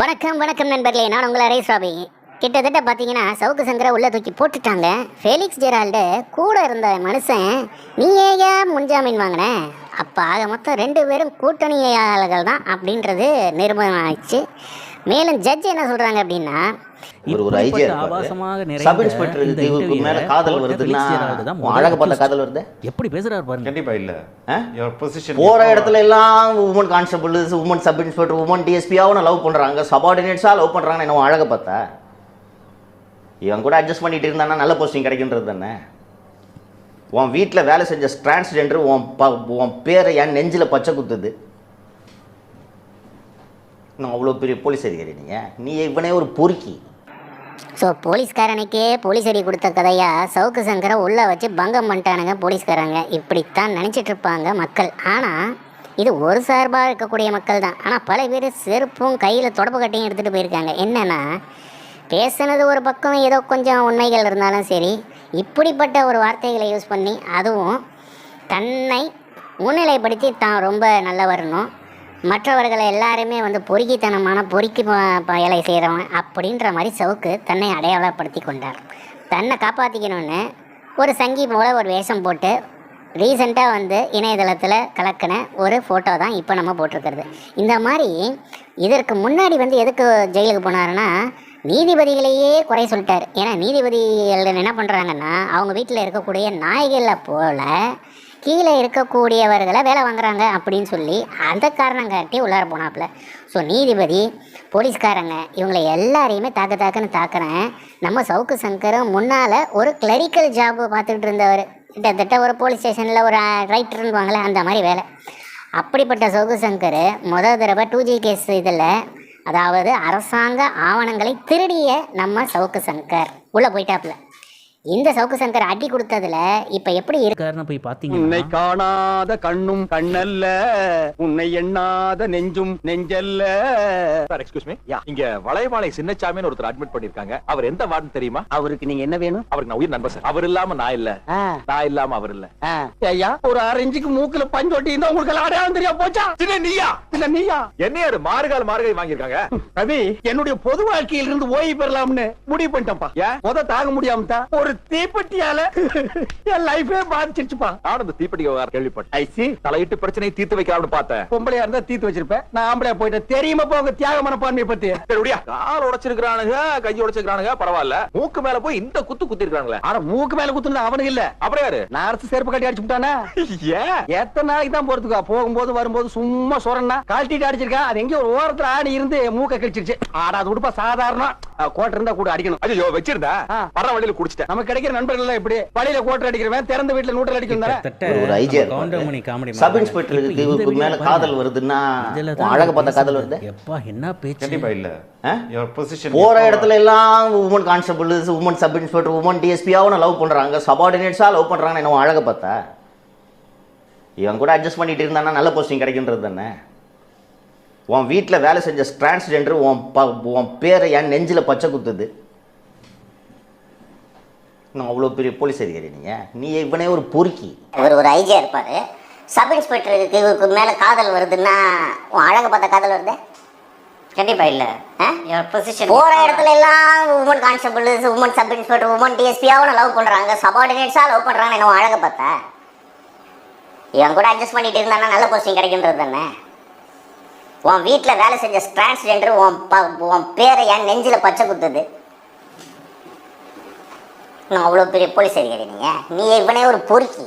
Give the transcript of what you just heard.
வணக்கம் வணக்கம் நண்பர்களே. நான் உங்களை அரேஸ் ராபி கிட்டத்தட்ட பார்த்தீங்கன்னா சவுக்கு சங்கரை உள்ள தூக்கி போட்டுட்டாங்க. ஃபெலிக்ஸ் ஜெரால்டு கூட இருந்த மனுஷன் நீ ஏன் முன்ஜாமீன் வாங்கின? அப்போ ஆக மொத்தம் ரெண்டு பேரும் கூட்டணியாளர்கள் தான் அப்படின்றது நிரூபணம் ஆயிடுச்சு மேலும் ஜட்ஜ் என்ன சொல்கிறாங்க அப்படின்னா ஒரு ஒரு ஐஜியா மேல காதல் வருதுன்னா அழக பார்த்த காதல் வருது? எப்படி பேசுறாரு பாருங்க. கண்டிப்பா இல்ல. ஆ? யுவர் பொசிஷன் போற இடத்துல எல்லாம் woman constable woman sub inspector woman டிஎஸ்பியாவும் love பண்றாங்க? சபார்டினேட்ஸா லவ் பண்றாங்க என்ன அழக பார்த்தா? இவன் கூட அட்ஜஸ்ட் பண்ணிட்டு இருந்தானா நல்ல போஸ்டிங் கிடைக்கின்றது தானே? உன் வீட்டில் வேலை செஞ்ச டிரான்ஸ்ஜெண்டர் உன் ப உன் பேரை என் நெஞ்சில் பச்சை குத்துது. நான் அவ்வளோ பெரிய போலீஸ் அதிகாரி நீங்கள் நீ இவனே ஒரு பொறுக்கி. ஸோ போலீஸ்காரனுக்கே போலீஸ் அடி கொடுத்த கதையா சவுக்கு சங்கரை உள்ளே வச்சு பங்கம் பண்ணிட்டானுங்க போலீஸ்காரங்க. இப்படித்தான் நினச்சிட்டு இருப்பாங்க மக்கள். ஆனால் இது ஒரு சார்பாக இருக்கக்கூடிய மக்கள் தான். ஆனால் பல பேர் செருப்பும் கையில் தொடப்பு கட்டையும் எடுத்துகிட்டு போயிருக்காங்க. என்னென்னா பேசுனது ஒரு பக்கம் ஏதோ கொஞ்சம் உண்மைகள் இருந்தாலும் சரி இப்படிப்பட்ட ஒரு வார்த்தைகளை யூஸ் பண்ணி அதுவும் தன்னை முன்னிலைப்படுத்தி தான் ரொம்ப நல்லா வரணும் மற்றவர்களை எல்லாருமே வந்து பொறுக்கித்தனமான பொறுக்கி வேலை பயலை செய்கிறவன் அப்படின்ற மாதிரி சவுக்கு தன்னை அடையாளப்படுத்தி கொண்டார். தன்னை காப்பாற்றிக்கணும்னு ஒரு சங்கி போல் ஒரு வேஷம் போட்டு ரீசெண்டாக வந்து இணையதளத்தில் கலக்கின ஒரு ஃபோட்டோ தான் இப்போ நம்ம போட்டிருக்கிறது. இந்த மாதிரி இதற்கு முன்னாடி வந்து எதுக்கு ஜெயிலுக்கு போனாருன்னா நீதிபதிகளையே குறை சொல்லிட்டார். ஏன்னா நீதிபதிகள் என்ன பண்ணுறாங்கன்னா அவங்க வீட்டில் இருக்கக்கூடிய நாய்களை போல கீழே இருக்கக்கூடியவர்களை வேலை வாங்குறாங்க அப்படின்னு சொல்லி அந்த காரணம் காட்டி உள்ளார போனாப்புல. ஸோ நீதிபதி போலீஸ்காரங்க இவங்களை எல்லாரையுமே தாக்க தாக்குன்னு தாக்குறேன். நம்ம சவுக்கு சங்கரும் முன்னால் ஒரு கிளரிக்கல் ஜாப் பார்த்துக்கிட்டு இருந்தவர். கிட்டத்தட்ட ஒரு போலீஸ் ஸ்டேஷனில் ஒரு ரைட்டர்னுவாங்களே அந்த மாதிரி வேலை. அப்படிப்பட்ட சவுக்கு சங்கர் முத தடவை டூ ஜி கேஸ் இதில் அதாவது அரசாங்க ஆவணங்களை திருடிய நம்ம சவுக்கு சங்கர். உள்ளே போயிட்டாப்புல. இந்த சவுக்கு சங்கர் அடி கொடுத்ததுல இப்போ எப்படி இருக்கு காரணம் போய் உன்னை பாத்தீங்கன்னா காணாத கண்ணும் கண்ணல்ல உன்னை எண்ணாத நெஞ்சும் நெஞ்சல்ல. சார் எக்ஸ்கியூஸ் மீ இங்க வளையமாலை சின்னச்சாமின்னு ஒருத்தர் அட்மிட் பண்ணிருக்காங்க அவர் எந்த வார்டு தெரியுமா? அவருக்கு நீங்க என்ன வேணும்? அவருக்கு நான் உயிர் நண்பர் சார். அவர் இல்லாம நான் இல்ல. நான் இல்லாம அவர் இல்ல. ஐயா ஒரு அரை இன்ச்சுக்கு மூக்குல பஞ்சு ஒட்டி இருந்தா உங்களுக்கு அடையாளம் தெரியா போச்சா? சின்ன நீயா? இல்ல நீயா? என்ன யாரு மார்கால் மார்கை வாங்கியிருக்காங்க? ரவி என்னுடைய பொது வாழ்க்கையில இருந்து ஓய்வு பெறலாம்னு முடிவு பண்ணிட்டேன்ப்பா. ஏன்? முத தாங்க முடியாம தான் ஒரு தீப்பெட்டியால என் லைஃபே பாதிச்சிருச்சுப்பா. நானும் இந்த தீப்பெட்டி கேள்விப்பட்டேன். ஐசி தலையிட்டு பிரச்சனையை தீர்த்து வைக்கலாம்னு பார்த்தேன். பொம்பளையா இருந்தா தீத்து வச்சிருப்பேன். நான் ஆம்பளையா போயிட்டேன். தெரியுமா போ உங்க தியாக மனப்பான்மையை பத்தி. சரி விடியா. கால் உடைச்சிருக்கானுங்க கை உடைச்சிருக்கானுங்க பரவாயில்ல. மூக்கு மேல போய் இந்த குத்து குத்தி இருக்காங்களே ஆனா மூக்கு மேல குத்துனது அவனுக்கு இல்ல. அப்புறம் யாரு? நான் அரசு செருப்பு கட்டி அடிச்சு விட்டானே? ஏன் எத்தனை நாளைக்கு தான் போறதுக்கா? போகும்போது வரும்போது சும்மா சொரன்னா கழட்டிட்டு அடிச்சிருக்கா. அது எங்கேயோ ஒரு ஓரத்துல ஆடி இருந்து மூக்க கழிச்சிருச்சு. ஆடா அது உடுப்பா சாதாரணம். கோட்டை இருந்தா கூட அடிக்கணும். ஐயோ வச்சிருந்தா. வர வழியில குடிச்சிட்டேன். நமக்கு கிடைக்கிற நண்பர்கள் எல்லாம் இப்படி வழியில கோட்டை அடிக்கிறவன் திறந்த வீட்டுல நூட்டல் அடிக்கணும் ஒரு சப் இன்ஸ்பெக்டருக்கு இவருக்கு மேல காதல் வருதுன்னா அழக பார்த்த காதல் வருது? எப்பா என்ன பேச்சு? கண்டிப்பா இல்ல. போற இடத்துல எல்லாம் woman constable woman sub inspector woman டிஎஸ்பியாவும் love பண்றாங்க. சபார்டினேட்ஸா லவ் பண்றாங்க என்ன அழக பார்த்தா? இவன் கூட அட்ஜஸ்ட் பண்ணிட்டு இருந்தானா நல்ல போஸ்டிங் கிடைக்கின்றது தானே? உன் வீட்டில் வேலை செஞ்ச டிரான்ஸ்ஜெண்டர் உன் ப உன் பேரை என் நெஞ்சில் பச்சை குத்துது. நான் அவ்வளோ பெரிய போலீஸ் அதிகாரி நீங்கள் நீ இவனே ஒரு பொறுக்கி. இவர் ஒரு ஐஜியா இருப்பாரு. சப் இன்ஸ்பெக்டருக்கு மேல காதல் வருதுன்னா உன் அழக பார்த்த காதல் வருது? கண்டிப்பா இல்ல. போற இடத்துல எல்லாம் woman constable woman sub inspector woman டிஎஸ்பியாவும் love பண்றாங்க. சபார்டினேட்ஸா லவ் பண்றாங்க என்ன உன் அழக பார்த்தா? இவன் கூட அட்ஜஸ்ட் பண்ணிட்டு இருந்தானா நல்ல போஸ்டிங் கிடைக்கின்றது தானே? உன் வீட்டில் வேலை செஞ்ச டிரான்ஸ்ஜெண்டர் உன் ப உன் பேரை என் நெஞ்சில் பச்சை குத்துது. நான் அவ்வளோ பெரிய போலீஸ் அதிகாரி நீங்கள் நீ இவனே ஒரு பொறுக்கி.